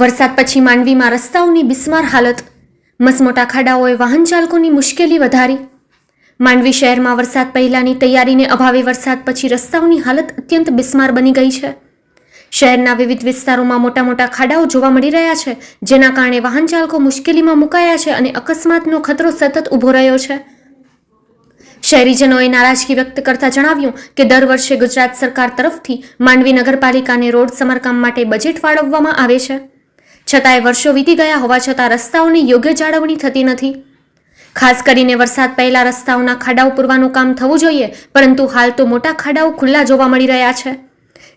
વરસાદ પછી માંડવીમાં રસ્તાઓની બિસ્માર હાલત. મસમોટા ખાડાઓએ વાહન ચાલકોની મુશ્કેલી વધારી. માંડવી શહેરમાં વરસાદ પહેલાંની તૈયારીને અભાવે વરસાદ પછી રસ્તાઓની હાલત અત્યંત બિસ્માર બની ગઈ છે. શહેરના વિવિધ વિસ્તારોમાં મોટા મોટા ખાડાઓ જોવા મળી રહ્યા છે, જેના કારણે વાહન ચાલકો મુશ્કેલીમાં મુકાયા છે અને અકસ્માતનો ખતરો સતત ઊભો રહ્યો છે. શહેરીજનોએ નારાજગી વ્યક્ત કરતા જણાવ્યું કે દર વર્ષે ગુજરાત સરકાર તરફથી માંડવી નગરપાલિકાને રોડ સમારકામ માટે બજેટ ફાળવવામાં આવે છે. છતાંય વર્ષો વીતી ગયા હોવા છતાં રસ્તાઓની યોગ્ય જાળવણી થતી નથી. ખાસ કરીને વરસાદ પહેલા રસ્તાઓના ખાડાઓ પૂરવાનું કામ થવું જોઈએ, પરંતુ હાલ તો મોટા ખાડાઓ ખુલ્લા જોવા મળી રહ્યા છે,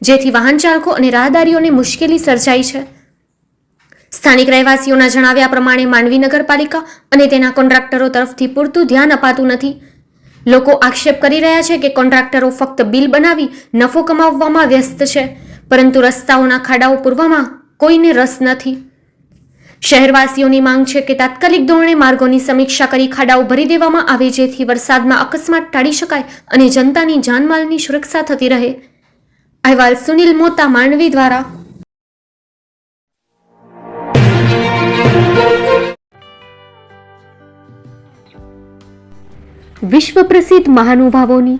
જેથી વાહન ચાલકો અને રાહદારીઓને મુશ્કેલી સર્જાઈ છે. સ્થાનિક રહેવાસીઓના જણાવ્યા પ્રમાણે માંડવી નગરપાલિકા અને તેના કોન્ટ્રાક્ટરો તરફથી પૂરતું ધ્યાન અપાતું નથી. લોકો આક્ષેપ કરી રહ્યા છે કે કોન્ટ્રાક્ટરો ફક્ત બિલ બનાવી નફો કમાવવામાં વ્યસ્ત છે, પરંતુ રસ્તાઓના ખાડાઓ પૂરવામાં કોઈને રસ નથી. શહેરવાસીઓની માંગ છે કે તાત્કાલિક ધોરણે માર્ગોની સમીક્ષા કરી ખાડાઓ ભરી દેવામાં આવે જેથી વરસાદમાં અકસ્માત ટાળી શકાય અને જનતાની જાનમાલની સુરક્ષા થતી રહે. અહેવાલ સુનિલ મોતા, માંડવી દ્વારા. વિશ્વ પ્રસિદ્ધ મહાનુભાવોની